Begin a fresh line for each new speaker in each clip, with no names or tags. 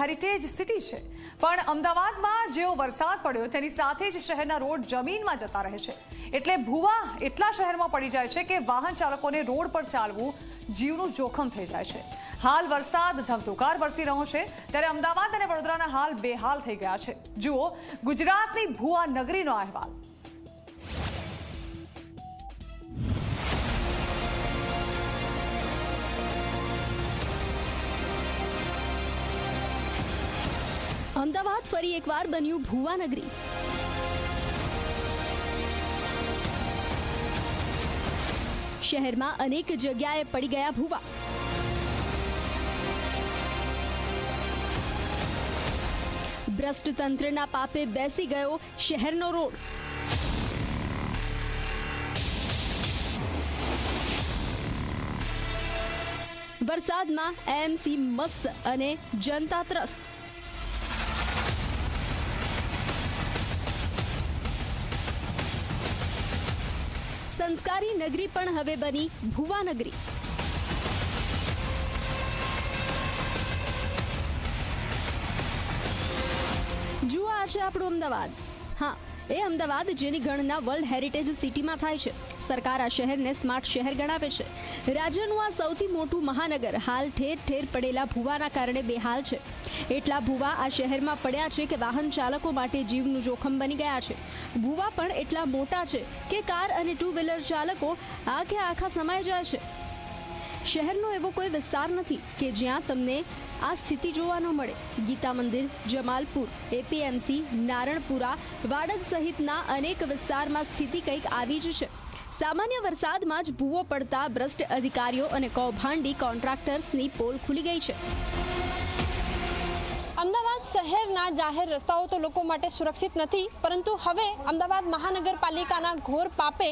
Heritage city છે. પણ અમદાવાદમાં જેવો વરસાદ પડ્યો, તેની સાથે જ શહેરના રોડ જમીનમાં જતા રહે છે. એટલે ભૂવા એટલા શહેરમાં પડી જાય છે કે વાહન ચાલકોને રોડ પર ચાલવું જીવનું જોખમ થઈ જાય છે. હાલ વરસાદ ધમધોકાર વરસી રહ્યો છે, ત્યારે અમદાવાદ અને વડોદરાના હાલ બેહાલ થઈ ગયા છે. જુઓ, ગુજરાતની ભૂવા નગરીનો અહેવાલ.
અમદાવાદ ફરી એકવાર બન્યું ભુવાનગરી. શહેરમાં અનેક જગ્યાએ પડી ગયા ભૂવા. ભ્રષ્ટ તંત્રના પાપે બેસી ગયો શહેરનો રોડ. વરસાદમાં એમસી મસ્ત અને જનતા ત્રસ્ત. સંસ્કારી નગરી પણ હવે બની ભુવા નગરી જુઓ આ છે આપણું અમદાવાદ. હા, એ અમદાવાદ જેની ગણના વર્લ્ડ હેરિટેજ સિટીમાં થાય છે. સરકાર આ શહેરને સ્માર્ટ શહેર ગણાવે છે. રાજ્યનું આ સૌથી મોટું મહાનગર. હાલ ઠેર ઠેર પડેલા ભૂવાના કારણે બેહાલ છે. એટલા ભૂવા આ શહેરમાં પડ્યા છે કે વાહન ચાલકો માટે જીવનું જોખમ બની ગયા છે. ભૂવા પણ એટલા મોટા છે કે કાર અને ટુ વ્હીલર ચાલકો આખે આખા સમાઈ જાય છે. શહેરનો એવો કોઈ વિસ્તાર નથી કે જ્યાં તમને આ સ્થિતિ જોવા ન મળે. ગીતા મંદિર, જમાલપુર, એપીએમસી, નારણપુરા, વાડજ સહિતના અનેક વિસ્તારમાં સ્થિતિ કંઈક આવી જ છે. સામાન્ય વરસાદમાં જ ભૂવો પડતા ભ્રષ્ટ અધિકારીઓ અને કૌભાંડી કોન્ટ્રાક્ટર્સની પોલ ખુલી ગઈ છે.
અમદાવાદ શહેરના જાહેર રસ્તાઓ તો લોકો માટે સુરક્ષિત નથી, પરંતુ હવે અમદાવાદ મહાનગરપાલિકાના ઘોર પાપે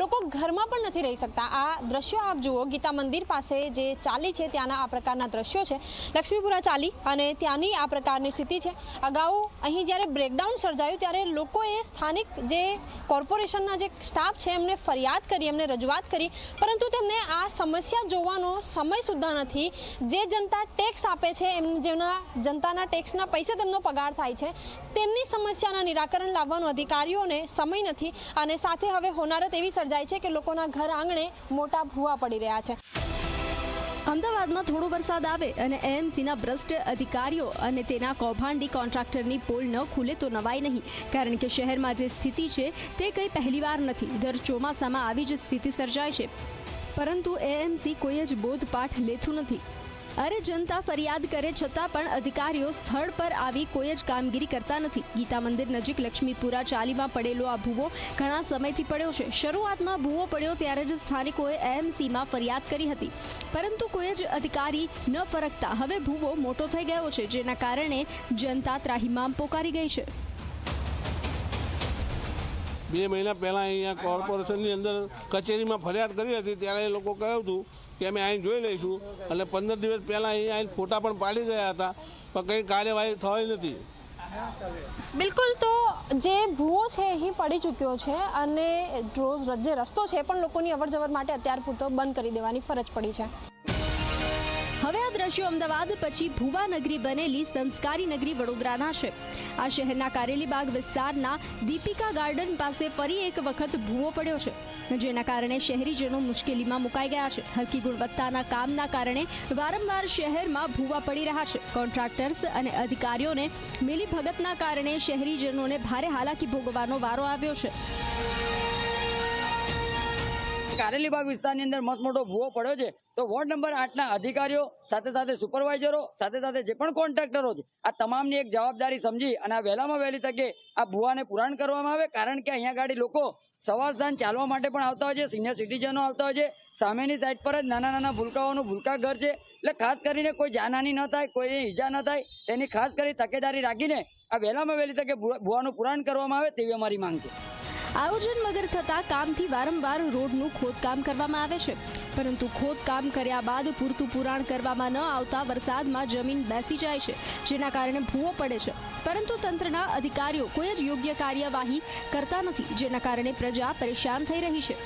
લોકો ઘરમાં પણ નથી રહી શકતા. આ દ્રશ્યો આપ જુઓ, ગીતા મંદિર પાસે જે ચાલી છે, ત્યાંના આ પ્રકારના દ્રશ્યો છે. લક્ષ્મીપુરા ચાલી અને ત્યાંની આ પ્રકારની સ્થિતિ છે. અગાઉ અહીં જ્યારે બ્રેકડાઉન સર્જાયું, ત્યારે લોકોએ સ્થાનિક જે કોર્પોરેશનના જે સ્ટાફ છે, એમને ફરિયાદ કરી, એમને રજૂઆત કરી, પરંતુ તેમને આ સમસ્યા જોવાનો સમય સુદ્ધા નથી. જે જનતા ટેક્સ આપે છે, એમ જેના જનતાના ટેક્સના પૈસા તેમનો પગાર થાય છે. તેમની સમસ્યાના નિરાકરણ લાવવાનો અધિકારીઓને સમય નથી અને સાથે હવે હોનારત એવી સર્જાય છે કે લોકોના ઘર આંગણે મોટા ભૂવા પડી રહ્યા છે.
અમદાવાદમાં થોડો વરસાદ આવે અને એએમસીના ભ્રષ્ટ અધિકારીઓ અને તેના કૌભાંડી કોન્ટ્રાક્ટરની પોલ ન ખુલે તો નવાય નહીં. કારણ કે શહેરમાં જે સ્થિતિ છે તે કંઈ પહેલીવાર નથી. દર ચોમાસામાં આવી જ સ્થિતિ સર્જાય છે. પરંતુ એએમસી કોઈ જ બોધપાઠ લેતું નથી. અરે જનતા ફરિયાદ કરે છતાં પણ અધિકારીઓ સ્થળ પર આવી કોઈ જ કામગીરી કરતા નથી. ગીતા મંદિર નજીક લક્ષ્મીપુરા ચાલીમાં પડેલો આ ભૂવો ઘણા સમયથી પડ્યો છે. શરૂઆતમાં ભૂવો પડ્યો ત્યારે જ સ્થાનિકોએ એએમસીમાં ફરિયાદ કરી હતી. પરંતુ કોઈ જ અધિકારી ન ફરકતા. હવે ભૂવો મોટો થઈ ગયો છે, જેના કારણે જનતા ત્રાહિમામ પોકારી ગઈ છે.
બે મહિના પહેલાં અહીંયા કોર્પોરેશનની અંદર કચેરીમાં ફરિયાદ કરી હતી, ત્યારે એ લોકો કહ્યું હતું કે અમે અહીં જોઈ લઈશું. અને પંદર દિવસ પહેલાં અહીંયા આવીને ફોટા પણ પાડી ગયા હતા, પણ કંઈ કાર્યવાહી થઈ નથી.
બિલકુલ તો જે ભૂવો છે અહીં પડી ચૂક્યો છે અને રોજ જે રસ્તો છે પણ લોકોની અવરજવર માટે અત્યાર પૂરતો બંધ કરી દેવાની ફરજ પડી છે.
દ્રશ્યો અમદાવાદ, પછી ભુવા નગરી બનેલી સંસ્કારી નગરી વડોદરાના છે. આ શહેરના કારેલીબાગ વિસ્તારના દીપિકા ગાર્ડન પાસે ફરી એક વખત ભૂવો પડ્યો છે. જેના કારણે શહેરીજનો મુશ્કેલીમાં મુકાઈ ગયા છે. હલકી ગુણવત્તાના કામના કારણે વારંવાર શહેરમાં ભૂવા પડી રહ્યા છે. કોન્ટ્રાક્ટર્સ અને અધિકારીઓને મિલીભગતના કારણે શહેરીજનોને ભારે હાલાકી ભોગવવાનો વારો આવ્યો છે.
કારેલીબાગ વિસ્તારની અંદર મસ્ત મોટો ભૂવો પડ્યો છે. તો વોર્ડ નંબર આઠના અધિકારીઓ, સાથે સાથે સુપરવાઇઝરો, સાથે સાથે જે પણ કોન્ટ્રાક્ટરો છે, આ તમામની એક જવાબદારી સમજી અને આ વહેલામાં વહેલી તકે આ ભૂવાને પુરાણ કરવામાં આવે. કારણ કે અહીંયા ગાડી લોકો સવાર સાંજ ચાલવા માટે પણ આવતા હોય છે સિનિયર સિટીઝનો આવતા હોય છે. સામેની સાઈડ પર જ નાના નાના ભૂલકાઓનું ભૂલકા ઘર છે. એટલે ખાસ કરીને કોઈ જાનહાની ન થાય, કોઈને ઈજા ન થાય, તેની ખાસ કરી તકેદારી રાખીને આ વહેલામાં વહેલી તકે ભૂવાનું પુરાણ કરવામાં આવે તેવી અમારી માંગ છે.
આયોજન વગર થતા કામથી વારંવાર રોડનું ખોદકામ કરવામાં આવે છે. પરંતુ ખોદકામ કર્યા બાદ પૂરતું પુરાણ કરવામાં ન આવતા વરસાદમાં જમીન બેસી જાય છે, જેના કારણે ભૂવો પડે છે. પરંતુ તંત્રના અધિકારીઓ કોઈ જ યોગ્ય કાર્યવાહી કરતા નથી, જેના કારણે પ્રજા પરેશાન થઈ રહી છે.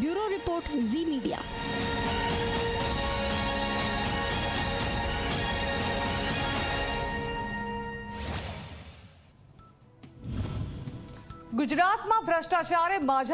Bureau report Zee media.
ગુજરાતમાં ભ્રષ્ટાચારે માજા